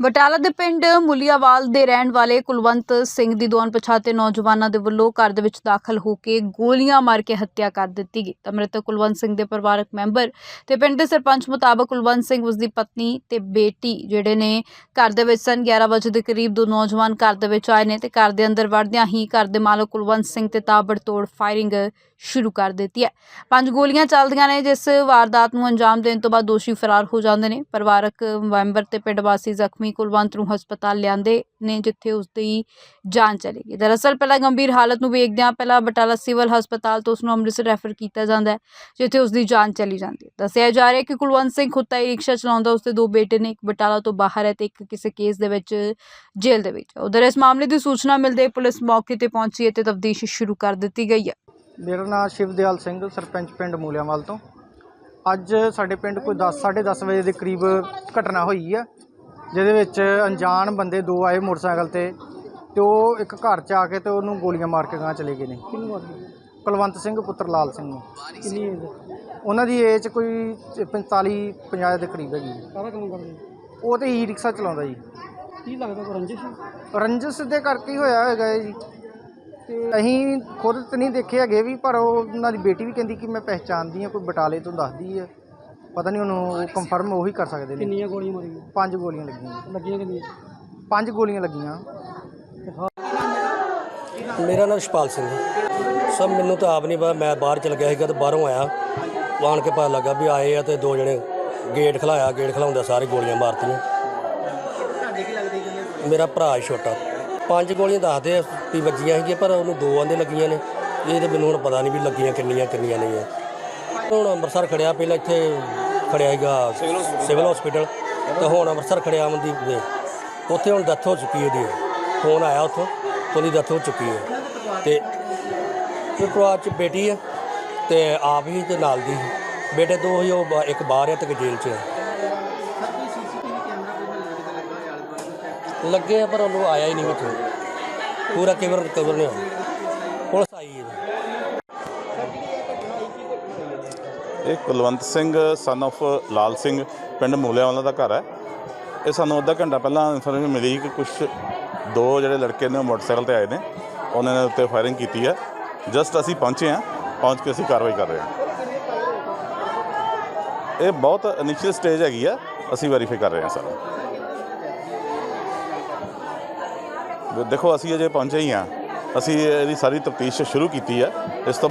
ਬਟਾਲਾ ਦੇ ਪਿੰਡ ਮੁਲੀਆਵਾਲ ਦੇ ਰਹਿਣ ਵਾਲੇ ਕੁਲਵੰਤ ਸਿੰਘ ਦੀ ਦੋ ਪਛਾਤੇ ਨੌਜਵਾਨਾਂ ਦੇ ਵੱਲੋਂ ਘਰ ਦੇ ਵਿੱਚ ਦਾਖਲ ਹੋ ਕੇ ਗੋਲੀਆਂ ਮਾਰ ਕੇ ਹੱਤਿਆ ਕਰ ਦਿੱਤੀ ਗਈ। ਤਾਂ ਮ੍ਰਿਤਕ ਕੁਲਵੰਤ ਸਿੰਘ ਦੇ ਪਰਿਵਾਰਕ ਮੈਂਬਰ ਤੇ ਪਿੰਡ ਦੇ ਸਰਪੰਚ ਮੁਤਾਬਕ ਕੁਲਵੰਤ ਸਿੰਘ ਉਸ ਦੀ ਪਤਨੀ ਤੇ ਬੇਟੀ ਜਿਹੜੇ ਨੇ ਘਰ ਦੇ ਵਿੱਚ ਸਨ। 11 ਵਜੇ ਦੇ ਕਰੀਬ ਦੋ ਨੌਜਵਾਨ ਘਰ ਦੇ ਵਿੱਚ ਆਏ ਨੇ ਤੇ ਘਰ ਦੇ ਅੰਦਰ ਵੜਦਿਆਂ ਹੀ ਘਰ ਦੇ ਮਾਲਕ ਕੁਲਵੰਤ ਸਿੰਘ ਤੇ ਤਾਬੜਤੋੜ ਫਾਇਰਿੰਗ ਸ਼ੁਰੂ ਕਰ ਦਿੱਤੀ ਹੈ। ਪੰਜ ਗੋਲੀਆਂ ਚੱਲਦੀਆਂ ਨੇ, ਜਿਸ ਵਾਰਦਾਤ ਨੂੰ ਅੰਜਾਮ ਦੇਣ ਤੋਂ ਬਾਅਦ ਦੋਸ਼ੀ ਫਰਾਰ ਹੋ ਜਾਂਦੇ ਨੇ। ਪਰਿਵਾਰਕ ਮੈਂਬਰ ਤੇ ਪਿੰਡ ਵਾਸੀ ਜ਼ਖਮੀ ਕੁਲਵੰਤ ਨੂੰ ਹਸਪਤਾਲ ਲਿਆਂਦੇ ਨੇ, ਜਿੱਥੇ ਉਸ ਦੀ ਜਾਨ ਚਲੀ ਗਈ। ਦਰਅਸਲ ਪਹਿਲਾਂ ਗੰਭੀਰ ਹਾਲਤ ਨੂੰ ਵੇਖਦਿਆਂ ਪਹਿਲਾਂ ਬਟਾਲਾ ਸਿਵਲ ਹਸਪਤਾਲ ਤੋਂ ਉਸ ਨੂੰ ਅੰਮ੍ਰਿਤਸਰ ਰੈਫਰ ਕੀਤਾ ਜਾਂਦਾ ਹੈ, ਜਿੱਥੇ ਉਸ ਦੀ ਜਾਨ ਚਲੀ ਜਾਂਦੀ ਹੈ। ਦੱਸਿਆ ਜਾ ਰਿਹਾ ਕਿ ਕੁਲਵੰਤ ਸਿੰਘ ਖੁਦ ਤਾਂ ਰਿਕਸ਼ਾ ਚਲਾਉਂਦਾ ਉਸ ਦੇ ਦੋ ਬੇਟੇ ਨੇ, ਇੱਕ ਬਟਾਲਾ ਤੋਂ ਬਾਹਰ ਹੈ ਤੇ ਇੱਕ ਕਿਸੇ ਕੇਸ ਦੇ ਵਿੱਚ ਜੇਲ੍ਹ ਦੇ ਵਿੱਚ ਉਧਰ ਇਸ ਮਾਮਲੇ ਦੀ ਸੂਚਨਾ ਮਿਲਦੇ ਪੁਲਿਸ ਮੌਕੇ ਤੇ ਪਹੁੰਚੀ ਹੈ ਤੇ ਤਫਤੀਸ਼ ਸ਼ੁਰੂ ਕਰ ਦਿੱਤੀ ਗਈ ਹੈ। ਮੇਰਾ ਨਾਮ ਸ਼ਿਵਦਿਆਲ ਸਿੰਘ, ਸਰਪੰਚ ਪਿੰਡ ਮੂਲਿਆਂਵਾਲ ਤੋਂ। ਅੱਜ ਸਾਡੇ ਪਿੰਡ ਕੋਈ 10 10:30 ਵਜੇ ਦੇ ਕਰੀਬ ਘਟਨਾ ਹੋਈ ਆ ਜਿਹਦੇ ਵਿੱਚ ਅਣਜਾਣ ਬੰਦੇ ਦੋ ਆਏ ਮੋਟਰਸਾਈਕਲ ਤੇ ਤੇ ਉਹ ਇੱਕ ਘਰ 'ਚ ਆ ਕੇ ਤੇ ਉਹਨੂੰ ਗੋਲੀਆਂ ਮਾਰ ਕੇ ਗਾਂ ਚਲੇ ਗਏ ਨੇ। ਕਿੰਨੂੰ ਮਾਰੀ ਕੁਲਵੰਤ ਸਿੰਘ ਪੁੱਤਰ ਲਾਲ ਸਿੰਘ ਨੂੰ। ਕਿੰਨੀ ਏਜ ਉਹਨਾਂ ਦੀ ਏਜ ਕੋਈ 45 50 ਦੇ ਕਰੀਬ ਹੈਗੀ ਹੈ। ਸਾਰਾ ਕੰਮ ਕਰਦੇ? ਉਹ ਤੇ ਈ ਰਿਕਸ਼ਾ ਚਲਾਉਂਦਾ ਜੀ। ਕੀ ਲੱਗਦਾ ਰੰਜਿਸ਼? ਰੰਜਸ ਦੇ ਕਰਕੇ ਹੀ ਹੋਇਆ ਹੈਗਾ ਹੈ ਜੀ। ਤੇ ਅਸੀਂ ਖੁਦ ਤੇ ਨਹੀਂ ਦੇਖੇ ਹੈਗੇ ਵੀ ਪਰ ਉਹ ਉਹਨਾਂ ਦੀ ਬੇਟੀ ਵੀ ਕਹਿੰਦੀ ਕਿ ਮੈਂ ਪਹਿਚਾਣਦੀ ਹਾਂ ਕੋਈ ਬਟਾਲੇ ਤੋਂ ਦੱਸਦੀ ਹੈ। ਪਤਾ ਨਹੀਂ ਉਹਨੂੰ ਕੰਫਰਮ ਉਹੀ ਕਰ ਸਕਦੇ ਨੇ। ਕਿੰਨੀਆਂ ਗੋਲੀਆਂ ਮਾਰੀਆਂ? ਪੰਜ ਗੋਲੀਆਂ ਲੱਗੀਆਂ। ਜੀ। ਲੱਗੀਆਂ ਕਿੰਨੀਆਂ? ਪੰਜ ਗੋਲੀਆਂ ਲੱਗੀਆਂ। ਮੇਰਾ ਨਾਮ ਸ਼ਪਾਲ ਸਿੰਘ ਹੈ। ਸਭ ਮੈਨੂੰ ਤਾਂ ਆਪ ਨਹੀਂ ਪਤਾ ਮੈਂ ਬਾਹਰ ਚਲ ਗਿਆ ਸੀਗਾ ਤੇ ਬਾਹਰੋਂ ਆਇਆ। ਆਣ ਕੇ ਪਤਾ ਲੱਗਾ ਵੀ ਆਏ ਆ ਤੇ ਦੋ ਜਣੇ ਗੇਟ ਖਲਾਇਆ ਗੇਟ ਖਲਾਉਂਦਾ ਸਾਰੇ ਗੋਲੀਆਂ ਮਾਰਤੀਆਂ। ਮੇਰਾ ਭਰਾ ਹੈ ਛੋਟਾ। ਪੰਜ ਗੋਲੀਆਂ ਦੱਸਦੇ ਆ ਵੀ ਵੱਜੀਆਂ ਸੀਗੀਆਂ ਪਰ ਉਹਨੂੰ ਦੋ ਆਂਦੇ ਲੱਗੀਆਂ ਨੇ। ਇਹ ਤੇ ਮੈਨੂੰ ਹੁਣ ਪਤਾ ਨਹੀਂ ਵੀ ਲੱਗੀਆਂ ਕਿੰਨੀਆਂ ਕਿੰਨੀਆਂ ਨਹੀਂ ਆ। ਹੁਣ ਅੰਮ੍ਰਿਤਸਰ ਖੜਿਆ, ਪਹਿਲਾਂ ਇੱਥੇ ਖੜਿਆ ਸੀਗਾ ਸਿਵਲ ਹਸਪੀਟਲ, ਤੇ ਹੁਣ ਅੰਮ੍ਰਿਤਸਰ ਖੜਿਆ ਅਮਨਦੀਪ ਦੇ। ਉੱਥੇ ਹੁਣ ਡੈਥ ਹੋ ਚੁੱਕੀ ਉਹਦੀ। ਫੋਨ ਆਇਆ ਉੱਥੋਂ ਉਹਦੀ ਡੈਥ ਹੋ ਚੁੱਕੀ ਹੈ। ਤੇ ਇਹ ਪਰਿਵਾਰ ਚ ਬੇਟੀ ਹੈ, ਤੇ ਆਪ ਹੀ ਤੇ ਨਾਲ ਦੀ। ਸੀ। ਬੇਟੇ ਦੋ ਹੀ, ਉਹ ਬਾ- ਇੱਕ ਬਾਹਰ ਹੈ ਤੇ ਇੱਕ ਜੇਲ੍ਹ 'ਚ ਹੈ। ਲੱਗੇ ਆ, ਪਰ ਉਹਨੂੰ ਆਇਆ ਹੀ ਨਹੀਂ ਵਿੱਚ ਪੂਰਾ ਕੇਵਰ ਕਵਰ ਨਹੀਂ ਹੋਇਆ। ਪੁਲਿਸ ਆਈ ਹੈ। ਇਹ ਕੁਲਵੰਤ ਸਿੰਘ ਸਨ of ਲਾਲ ਸਿੰਘ, ਪਿੰਡ ਮੂਲਿਆਂਵਾਲਾ ਦਾ ਘਰ ਹੈ। ਇਹ ਸਾਨੂੰ ਅੱਧਾ ਘੰਟਾ ਪਹਿਲਾਂ ਇਨਫੋਰਮੇਸ਼ਨ ਮਿਲੀ ਕਿ ਕੁਝ ਦੋ ਜਿਹੜੇ ਲੜਕੇ ਨੇ ਉਹ ਮੋਟਰਸਾਈਕਲ ਤੇ ਆਏ ਨੇ। ਉਹਨਾਂ ਨੇ ਉੱਤੇ ਫਾਇਰਿੰਗ ਕੀਤੀ ਹੈ। ਜਸਟ ਅਸੀਂ ਪਹੁੰਚੇ ਹਾਂ, ਪਹੁੰਚ ਕੇ ਅਸੀਂ ਕਾਰਵਾਈ ਕਰ ਰਹੇ ਹਾਂ। ਇਹ ਬਹੁਤ ਇਨੀਸ਼ੀਅਲ ਸਟੇਜ ਹੈਗੀ ਆ, ਅਸੀਂ ਵੈਰੀਫਾਈ ਕਰ ਰਹੇ ਹਾਂ ਸਾਰਾ ਦੇਖੋ, ਅਸੀਂ ਅਜੇ ਪਹੁੰਚੇ ਹੀ ਹਾਂ। ਅਸੀਂ ਇਹਦੀ ਸਾਰੀ ਤਫਤੀਸ਼ ਸ਼ੁਰੂ ਕੀਤੀ ਹੈ। ਇਸ ਤੋਂ